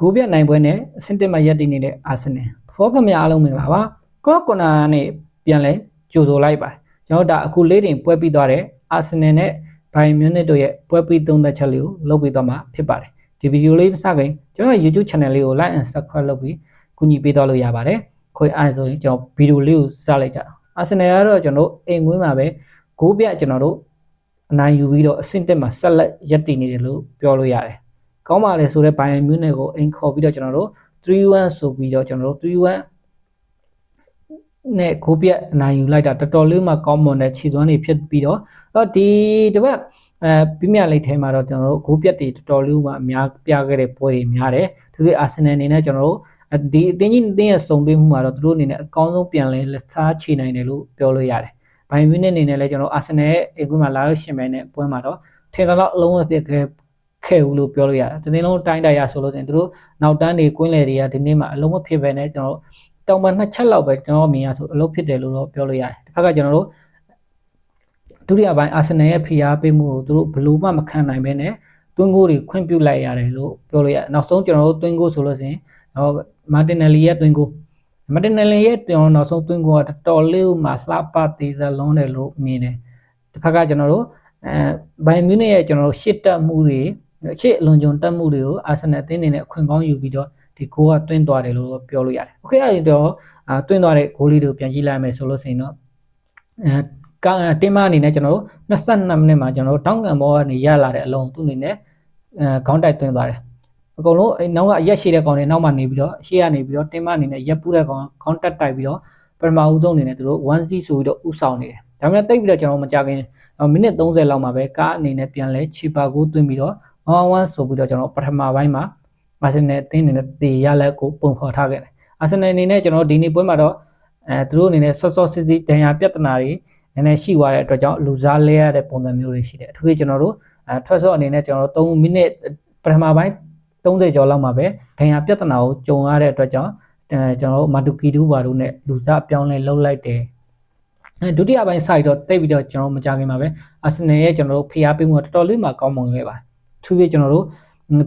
ဂိုးပြတ်နိုင်ပွဲနဲ့အဆင့်တက်မှရပ်တည်နေတဲ့အာဆင်နယ်ဖောဖမြအားလုံးမင်္ဂလာပါကော့ကွန်နာနဲ့ပြန်လဲကြိုဆိုလိုက်ပါတယ်ကျွန်တော်တို့ဒါအခုလေးတင်ပွဲပြီးသွားတဲ့အာဆင်နယ်နဲ့ဘိုင်မြူနစ်တို့ရဲ့ပွဲပြီးသုံးသက်ချက်လေးကိုလုပ်ပြီးသွားမှာဖြစ်ပါတယ်ဒီဗီဒီယိုလေးမစခင်ကျွန်တော်ရဲ့ YouTube channel လေးကို like and subscribe လုပ်ပြီးကူညီပေးသွားလို့ရပါတယ်ခွေအားဆိုရင်ကျွန်တော်ဗီဒီယိုလေးကိုစလိုက်ကြအောင်အာဆင်နယ်ကတော့ကျွန်တော်တို့အိမ်မွေးမှာပဲဂိုးပြတ်ကျွန်တော်တို့အနိုင်ယူပြီးတော့အဆင့်တက်မှာဆက်လက်ရပ်တည်နေတယ်လို့ပြောလို့ရတယ် ကောင်းပါလေဆိုတော့ဘိုင်ယန်မြူးနယ်ကိုအိမ်ခေါ်ပြီးတော့ကျွန်တော်တို့3-1ဆိုပြီးတော့ကျွန်တော်တို့3-1နဲ့ကိုပြက်အနိုင်ယူလိုက်တာတော်တော်လေးမှကောင်းမွန်တဲ့ခြေစွမ်းတွေဖြစ်ပြီးတော့တော့ဒီတပတ်အဲပြမြလိတ်ထဲမှာတော့ကျွန်တော်တို့ကိုပြက်တွေတော်တော်လေးမှအများပြခဲ့တဲ့ပွဲတွေများတယ်သူတို့အာဆင်နယ်အနေနဲ့ကျွန်တော်တို့ဒီအတင်းကြီးအတင်းရဲ့စုံတွင်းမှုမှာတော့သူတို့အနေနဲ့အကောင်းဆုံးပြန်လဲလက်စားချေနိုင်တယ်လို့ပြောလို့ရတယ်ဘိုင်မြူးနယ်အနေနဲ့လည်းကျွန်တော်အာဆင်နယ်ရဲ့အိမ်ကွင်းမှာလာလို့ရှင်မယ်နဲ့ပွဲမှာတော့ထင်တော့အလုံးဝပြက်ခဲ့ ခဲ့ဘူးလို့ပြောလို့ရတယ်။ဒီနေ့လုံးတိုင်းတိုက်ရဆိုလို့ဆိုရင်တို့နောက်တန်းတွေကွင်းလေတွေကဒီနေ့မှအလုံးမဖြစ်ပဲနဲ့ကျွန်တော်တောင်ပန်နှစ်ချက်လောက်ပဲကျွန်တော်မြင်ရဆိုအလုံးဖြစ်တယ်လို့တော့ပြောလို့ရတယ်။တစ်ဖက်ကကျွန်တော်တို့ဒုတိယပိုင်းအာဆင်နယ်ရဲ့ဖိအားပေးမှုကိုတို့ဘလို့မှမခံနိုင်ပဲနဲ့တွင်းကိုတွေခွင့်ပြုလိုက်ရတယ်လို့ပြောလို့ရတယ်။နောက်ဆုံးကျွန်တော်တို့တွင်းကိုဆိုလို့ဆိုရင်တော့မာတင်နယ်လီရဲ့တွင်းကိုမာတင်နယ်လီရဲ့ကျွန်တော်နောက်ဆုံးတွင်းကိုကတော်တော်လေးမှလှပသေးသလုံးတယ်လို့မြင်တယ်။တစ်ဖက်ကကျွန်တော်တို့အဲဘိုင်မြူးနယ်ရဲ့ကျွန်တော်တို့ရှစ်တက်မှုတွေ ရှေ့အလွန်ကြုံတက်မှုတွေကိုအာဆင်နယ်အသင်းအနေနဲ့အခွင့်ကောင်းယူပြီးတော့ဒီဂိုးကတွင်းသွားတယ်လို့ပြောလို့ရတယ်။ Okay အဲ့တော့အာတွင်းသွားတဲ့ဂိုးလေးတွေကိုပြန်ကြည့်လိုက်မယ်ဆိုလို့ဆိုရင်တော့အဲကတင်းမအနေနဲ့ကျွန်တော်တို့22မိနစ်မှာကျွန်တော်တို့တောင်းကန်ဘောကနေရလာတဲ့အလုံးသူ့အနေနဲ့အဲခေါင်းတိုက်တွင်းသွားတယ်။အကုန်လုံးနောက်ကအရက်ရှိတဲ့ကောင်တွေနောက်မှနေပြီးတော့ရှေ့ကနေပြီးတော့တင်းမအနေနဲ့ရက်ပူးတဲ့ကောင်ခေါင်းတက်တိုက်ပြီးတော့ပထမဦးဆုံးအနေနဲ့သူတို့1-0ဆိုပြီးတော့ဥဆောင်နေတယ်။ဒါပေမဲ့တိတ်ပြီးတော့ကျွန်တော်မကြခင်မိနစ်30လောက်မှာပဲကားအနေနဲ့ပြန်လဲချီပါကိုတွင်းပြီးတော့ 1-1ဆိုပြီးတော့ကျွန်တော်ပထမပိုင်းမှာအာဆင်နယ်အသင်းအနေနဲ့တေရလက်ကိုပုံဖော်ထားခဲ့တယ်အာဆင်နယ်အနေနဲ့ကျွန်တော်ဒီနေ့ပွဲမှာတော့အဲသူတို့အနေနဲ့ဆော့ဆော့စစ်စစ်ဒဏ်ရာပြဿနာတွေနည်းနည်းရှိသွားတဲ့အတွက်ကြောင့်လူစားလဲရတဲ့ပုံစံမျိုးတွေရှိတယ်အထူးသဖြင့်ကျွန်တော်တို့အဲထွက်ဆော့အနေနဲ့ကျွန်တော်တို့3မိနစ်ပထမပိုင်း30ကျော်လောက်မှာပဲဒဏ်ရာပြဿနာကိုကြုံရတဲ့အတွက်ကြောင့်အဲကျွန်တော်တို့မာတူကီဒူဘာတို့နဲ့လူစားပြောင်းလဲလှုပ်လိုက်တယ်အဲဒုတိယပိုင်း site တော့တိတ်ပြီးတော့ကျွန်တော်မကြခင်ပါပဲအာဆင်နယ်ရဲ့ကျွန်တော်တို့ဖျားပေးမှုတော်တော်လေးမှကောင်းမွန်ခဲ့ပါတယ် ထူးပြီးကျွန်တော်တို့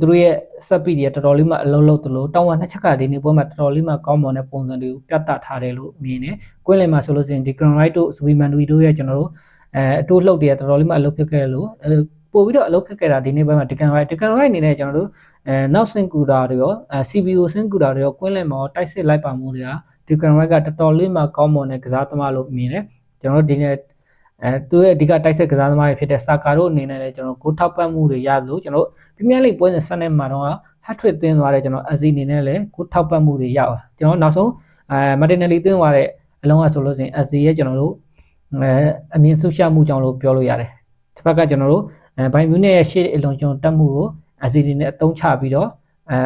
သူတို့ရဲ့စက်ပီတွေတော်တော်လေးမှအလုံးလုံးသလိုတောင်းဝနှစ်ချက်ကဒီနေ့ပွဲမှာတော်တော်လေးမှကောင်းမွန်တဲ့ပုံစံတွေကိုပြသထားတယ်လို့မြင်တယ်။ကွင်းလယ်မှာဆိုလို့ရှိရင်ဒီ Grand Right တို့ Swiman တို့ရဲ့ကျွန်တော်တို့အဲအတိုးလှုပ်တွေကတော်တော်လေးမှအလုပ်ဖြစ်ခဲ့လို့အဲပို့ပြီးတော့အလုပ်ဖြစ်ခဲ့တာဒီနေ့ပွဲမှာ Digan Right Digan Right အနေနဲ့ကျွန်တော်တို့အဲနောက်စင်ကူတာတွေရောအဲ CBO စင်ကူတာတွေရောကွင်းလယ်မှာတိုက်စစ်လိုက်ပါမှုတွေက Digan Right ကတော်တော်လေးမှကောင်းမွန်တဲ့ကစားသမားလို့မြင်တယ်။ကျွန်တော်တို့ဒီနေ့ အဲသူရဲ့အဓိကတိုက်စစ်ကစားသမားတွေဖြစ်တဲ့စာကာတို့အနေနဲ့လည်းကျွန်တော်ဂိုးထောက်ပံ့မှုတွေရလို့ကျွန်တော်ပရီးမီးယားလိပွဲစဉ်ဆက်နေမှာတော့ဟတ်ထရစ်သွင်းသွားတဲ့ကျွန်တော်အစီအနေနဲ့လည်းဂိုးထောက်ပံ့မှုတွေရပါကျွန်တော်နောက်ဆုံးအဲမာတင်နယ်လီသွင်းသွားတဲ့အလုံးကဆိုလို့ဆိုရင်အစီရဲ့ကျွန်တော်တို့အဲအမြင့်ဆုရှမှုကြောင့်လို့ပြောလို့ရတယ်တစ်ဖက်ကကျွန်တော်တို့အဲဘိုင်မြူးနယ်ရဲ့ရှေ့အလုံးကျွန်တက်မှုကိုအစီအနေနဲ့အသုံးချပြီးတော့အဲ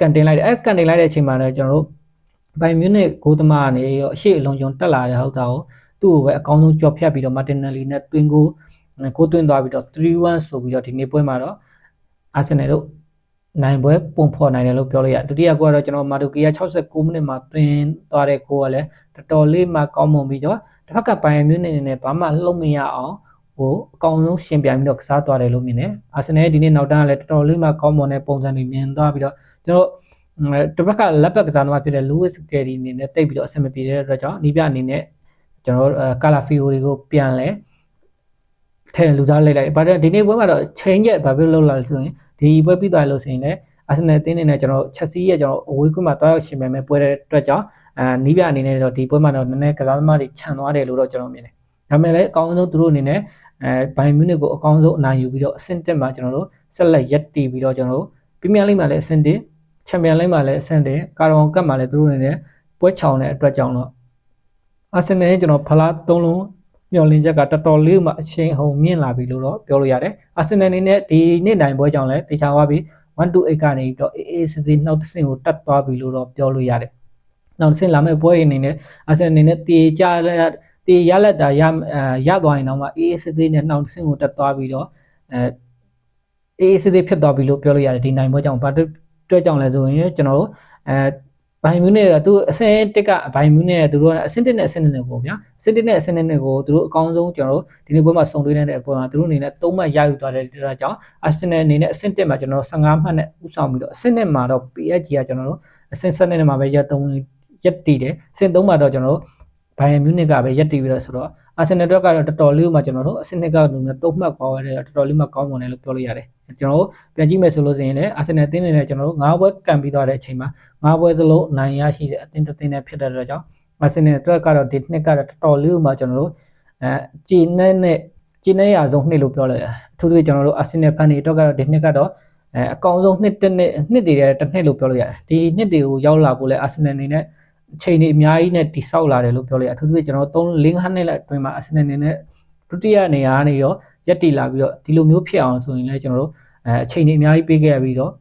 ကန်တင်လိုက်တယ်အဲကန်တင်လိုက်တဲ့အချိန်မှာလည်းကျွန်တော်တို့ဘိုင်မြူးနယ်ဂိုးသမားကနေရောအရှိအလုံးကျွန်တက်လာတဲ့ဟုတ်တာကို သူ့ကိုပဲအကောင်းဆုံးကြော်ဖြတ်ပြီးတော့မာတင်နယ်လီနဲ့တွင်းကိုကိုတွင်းသွားပြီးတော့3-1ဆိုပြီးတော့ဒီနေ့ပွဲမှာတော့အာဆင်နယ်တို့နိုင်ပွဲပုံဖော်နိုင်တယ်လို့ပြောလို့ရဒုတိယကိုကတော့ကျွန်တော်မာဒူကီယာ69မိနစ်မှာတွင်းသွားတဲ့ကိုကလည်းတော်တော်လေးမှကောင်းမွန်ပြီးတော့တစ်ဖက်ကပိုင်မြူးနေနေဘာမှလုံးမရအောင်ဟိုအကောင်ဆုံးရှင်ပြိုင်ပြီးတော့ကစားသွားတယ်လို့မြင်တယ်အာဆင်နယ်ဒီနေ့နောက်တန်းကလည်းတော်တော်လေးမှကောင်းမွန်တဲ့ပုံစံတွေမြင်သွားပြီးတော့ကျွန်တော်တစ်ဖက်ကလက်ဘက်ကစားသမားဖြစ်တဲ့ Lewis Kelly အနေနဲ့တိတ်ပြီးတော့အဆင်မပြေတဲ့အတွက်ကြောင့်နီးပြအနေနဲ့ ကျွန်တော်ကာလာဖီယိုတွေကိုပြန်လဲထဲလူစားလိုက်လိုက်ဘာတဲ့ဒီနေ့ပွဲမှာတော့ change ရဲ့ဘာဖြစ်လို့လောက်လာဆိုရင်ဒီပွဲပြီးသွားလို့ဆိုရင်လည်းအာဆင်နယ်အသင်းနေနဲ့ကျွန်တော်ချက်စီးရဲ့ကျွန်တော်အဝေးကွင်းမှာတွားရောက်ရှင်မယ်မဲ့ပွဲတဲ့အတွက်ကြောင့်အာနီးပြအနေနဲ့တော့ဒီပွဲမှာတော့နည်းနည်းကစားသမားတွေခြံသွားတယ်လို့တော့ကျွန်တော်မြင်တယ်။ဒါပေမဲ့လည်းအကောင်းဆုံးသူတို့အနေနဲ့အဲဘိုင်မြူနစ်ကိုအကောင်းဆုံးအနိုင်ယူပြီးတော့အဆင့်တက်မှာကျွန်တော်တို့ဆက်လက်ရက်တည်ပြီးတော့ကျွန်တော်တို့ပရီးမီးယားလိမှာလည်းအဆင့်တက်ချန်ပီယံလိမှာလည်းအဆင့်တက်ကာရွန်ကပ်မှာလည်းသူတို့အနေနဲ့ပွဲချောင်တဲ့အတွက်ကြောင့်တော့ အာဆင်နယ်ကျွန်တော်ဖလား၃လုံးမျှော်လင့်ချက်ကတော်တော်လေးမှအချိန်ဟုန်မြင့်လာပြီလို့တော့ပြောလို့ရတယ်။အာဆင်နယ်အနေနဲ့ဒီနေ့နိုင်ပွဲကြောင့်လည်းတေချာသွားပြီး128ကနေပြီးတော့ AACC နောက်တစ်ဆင့်ကိုတက်သွားပြီလို့တော့ပြောလို့ရတယ်။နောက်တစ်ဆင့်လာမယ့်ပွဲအနေနဲ့အာဆင်နယ်အနေနဲ့တေချာတေရလက်တာရရသွားရင်တော့မှ AACC နဲ့နောက်တစ်ဆင့်ကိုတက်သွားပြီးတော့အဲ AACC ဖြစ်သွားပြီလို့ပြောလို့ရတယ်ဒီနိုင်ပွဲကြောင့်ဘာအတွက်ကြောင့်လဲဆိုရင်ကျွန်တော်တို့အဲ ဘိုင်မြူးနဲ့သူအဆင့်တစ်ကအဘိုင်မြူးနဲ့သူတို့ကအဆင့်တစ်နဲ့အဆင့်နှစ်နဲ့ပေါ့ဗျာအဆင့်တစ်နဲ့အဆင့်နှစ်ကိုသူတို့အကောင်းဆုံးကျွန်တော်တို့ဒီနေ့ပွဲမှာစုံတွဲနေတဲ့ပွဲမှာသူတို့အနေနဲ့၃မှတ်ရယူသွားတဲ့ဒါကြောင့်အာဆင်နယ်အနေနဲ့အဆင့်တစ်မှာကျွန်တော်တို့15မှတ်နဲ့ဥဆောင်ပြီးတော့အဆင့်နှစ်မှာတော့ PSG ကကျွန်တော်တို့အဆင့်7နဲ့မှာပဲရက်3ရက်တည်တယ်အဆင့်3မှာတော့ကျွန်တော်တို့ဘိုင်ယန်မြူးနစ်ကပဲရက်တည်ပြီးတော့ဆိုတော့အာဆင်နယ်အတွက်ကတော့တော်တော်လေးမှကျွန်တော်တို့အဆင့်နှစ်ကလူနဲ့၃မှတ်ပေါရတဲ့တော်တော်လေးမှကောင်းမွန်တယ်လို့ပြောလို့ရတယ် ကျွန်တော်တို့ပြန်ကြည့်မယ်ဆိုလို့ရှိရင်လည်းအာဆင်နယ်တင်းနေနဲ့ကျွန်တော်တို့၅ဘွဲကန်ပြီးသွားတဲ့အချိန်မှာ၅ဘွဲသလုံးအနိုင်ရရှိတဲ့အသင်းတစ်သင်းနဲ့ဖြစ်တဲ့အတွက်ကြောင့်အာဆင်နယ်အတွက်ကတော့ဒီနှစ်ကတော့တော်တော်လေးမှကျွန်တော်တို့အဲဂျီနဲ့နဲ့ဂျီနဲ့ရဆုံးနှစ်လို့ပြောလိုက်ရတယ်အထူးသဖြင့်ကျွန်တော်တို့အာဆင်နယ်ဖန်တွေအတွက်ကတော့ဒီနှစ်ကတော့အဲအကောင်ဆုံးနှစ်တစ်နှစ်နှစ်တည်းတဲ့တစ်နှစ်လို့ပြောလို့ရတယ်ဒီနှစ်တွေကိုရောက်လာဖို့လဲအာဆင်နယ်အနေနဲ့အချိန်တွေအများကြီးနဲ့တိဆောက်လာတယ်လို့ပြောလို့ရအထူးသဖြင့်ကျွန်တော်တို့3 5နှစ်လက်အတွင်းမှာအာဆင်နယ်အနေနဲ့ဒုတိယနေရာကနေရော ရက်တည်လာပြီးတော့ဒီလိုမျိုးဖြစ်အောင်ဆိုရင်လည်းကျွန်တော်တို့အဲအချိန်တွေအများကြီးပေးခဲ့ရပြီးတော့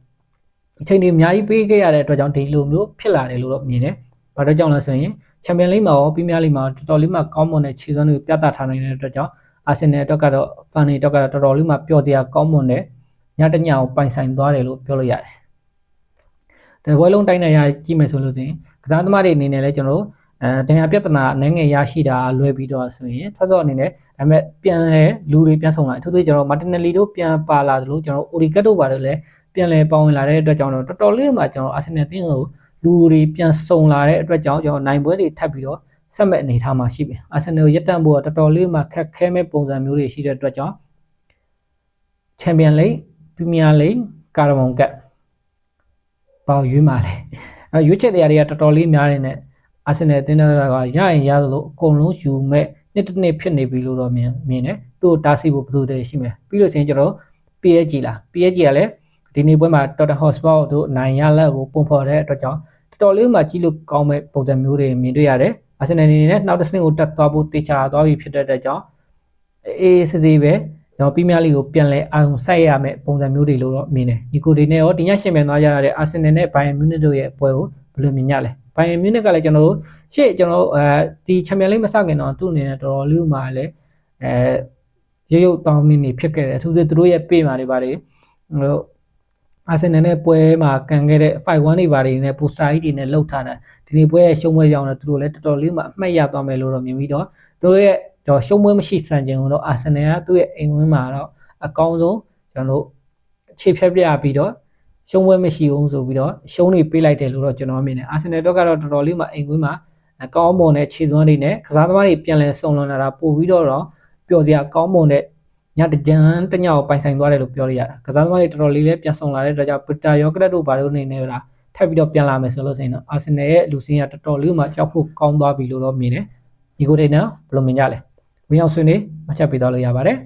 အချိန်တွေအများကြီးပေးခဲ့ရတဲ့အတွက်ကြောင့်ဒီလိုမျိုးဖြစ်လာတယ်လို့တော့မြင်တယ်။ဘာလို့ကြောင့်လဲဆိုရင်ချန်ပီယံလိမှာရောပရီးမီးယားလိမှာတော်တော်လေးမှကောင်းမွန်တဲ့ခြေစွမ်းတွေကိုပြသထားနိုင်တဲ့အတွက်ကြောင့်အာဆင်နယ်အတွက်ကတော့ဖန်နေအတွက်ကတော့တော်တော်လေးမှပျော်စရာကောင်းမွန်တဲ့ညတညကိုပိုင်ဆိုင်သွားတယ်လို့ပြောလို့ရတယ်။ဒီဘွဲလုံးတိုင်းနိုင်ရကြည့်မယ်ဆိုလို့ဆိုရင်ကစားသမားတွေအနေနဲ့လည်းကျွန်တော်တို့ အဲတရားပြဿနာအနေငယ်ရရှိတာလွဲပြီးတော့ဆိုရင်ဖတ်စောအနေနဲ့ဒါပေမဲ့ပြန်လဲလူတွေပြန်ဆောင်လာအထူးသဖြင့်ကျွန်တော်မာတင်နယ်လီတို့ပြန်ပါလာသလိုကျွန်တော်အိုဒီကတ်တို့ပါတယ်လည်းပြန်လဲပေါဝင်လာတဲ့အတွက်ကြောင့်တော့တော်တော်လေးမှကျွန်တော်အာဆင်နယ်တင်းကိုလူတွေပြန်ဆောင်လာတဲ့အတွက်ကြောင့်ကျွန်တော်နိုင်ပွဲတွေထပ်ပြီးတော့ဆက်မဲ့အနေထားမှာရှိပြီအာဆင်နယ်ရက်တန့်ဖို့ကတော်တော်လေးမှခက်ခဲမဲ့ပုံစံမျိုးတွေရှိတဲ့အတွက်ကြောင့်ချန်ပီယံလိဂ်ပရီးမီးယားလိဂ်ကာရမွန်ကတ်ပေါရွေးမှာလဲအဲရွေးချက်တရားတွေကတော်တော်လေးများနေတယ် အာဆင်နယ်အသင်းသားကရရင်ရသလိုအကုန်လုံးယူမဲ့နှစ်တစ်နှစ်ဖြစ်နေပြီလို့တော့မြင်မြင်တယ်သူ့တားဆီးဖို့ဘယ်သူတည်းရှိမယ်ပြီးလို့ချင်းကျွန်တော် PSG လား PSG ကလည်းဒီနေ့ပွဲမှာ Tottenham Hotspur တို့နိုင်ရလက်ကိုပုံဖော်တဲ့အတွက်ကြောင့်တော်တော်လေးမှကြည့်လို့ကောင်းမဲ့ပုံစံမျိုးတွေမြင်တွေ့ရတယ်အာဆင်နယ်အနေနဲ့နောက်တစ်ဆင့်ကိုတက်သွားဖို့တေချာသွားပြီဖြစ်တဲ့အတွက်ကြောင့်အေးစစ်စစ်ပဲကျွန်တော်ပရီးမီးယားလိကိုပြန်လဲအောင်ဆိုက်ရမယ့်ပုံစံမျိုးတွေလို့တော့မြင်တယ်။ဒီကိုဒီနဲ့ရောဒီညရှင်မြန်သွားကြရတဲ့အာဆင်နယ်နဲ့ဘိုင်ယန်မြူးနစ်တို့ရဲ့ပွဲကိုဘယ်လိုမြင်ကြလဲ။ ဘိုင်ယန်မြူးနစ်ကလည်းကျွန်တော်တို့ရှေ့ကျွန်တော်အဲဒီချန်ပီယံလိမစခင်တော့သူ့အနေနဲ့တော်တော်လေးမှလည်းအဲရုပ်ရုပ်တောင်းနေနေဖြစ်ခဲ့တယ်။အထူးသဖြင့်သူတို့ရဲ့ပေးမှာတွေပါတယ်ဟိုအာဆင်နယ်နဲ့ပွဲမှာကန်ခဲ့တဲ့5-1တွေပါတယ်နဲ့ပိုစတာကြီးတွေနဲ့လှုပ်ထားတာဒီနေ့ပွဲရဲ့ရှုံးပွဲကြောင့်တော့သူတို့လည်းတော်တော်လေးမှအမှတ်ရသွားမယ်လို့တော့မြင်ပြီးတော့သူတို့ရဲ့တော့ရှုံးပွဲမရှိဆန်ခြင်းတော့အာဆင်နယ်ကသူ့ရဲ့အိမ်ဝင်းမှာတော့အကောင်းဆုံးကျွန်တော်တို့အခြေဖြတ်ပြပြီးတော့ ရှုံးပွဲမရှိဘူးဆိုပြီးတော့ရှုံးနေပေးလိုက်တယ်လို့တော့ကျွန်တော်မြင်တယ်အာဆင်နယ်တော့ကတော့တော်တော်လေးမှအိမ်ဝင်းမှာအကောင်းမွန်တဲ့ခြေစွမ်းတွေနဲ့ကစားသမားတွေပြန်လည်ဆုံလွန်လာတာပို့ပြီးတော့တော့ပျော်စရာကောင်းမွန်တဲ့ညတကြံတညကိုပိုင်ဆိုင်သွားတယ်လို့ပြောလို့ရတယ်ကစားသမားတွေတော်တော်လေးလည်းပြန်ဆောင်လာတဲ့အတွက်ကြောင့်ပတာယောကရက်တို့ဘာလို့နေနေလားထပ်ပြီးတော့ပြန်လာမယ်ဆိုလို့ဆိုရင်တော့အာဆင်နယ်ရဲ့လူစင်းကတော်တော်လေးမှကြောက်ဖို့ကောင်းသွားပြီလို့တော့မြင်တယ်ညီကိုတွေနော်ဘယ်လိုမြင်ကြလဲဝင်ရောက်ဆွေးနွေးမှတ်ချက်ပေးသွားလို့ရပါတယ်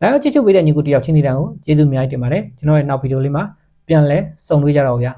လာရောက်ချစ်ချူပေးတဲ့ညီကိုတယောက်ချင်းစီတန်းကိုကျေးဇူးအများကြီးတင်ပါတယ်ကျွန်တော်ရဲ့နောက်ဗီဒီယိုလေးမှာ ပြန်လဲစုံတွေ့ကြတော့ဗျာ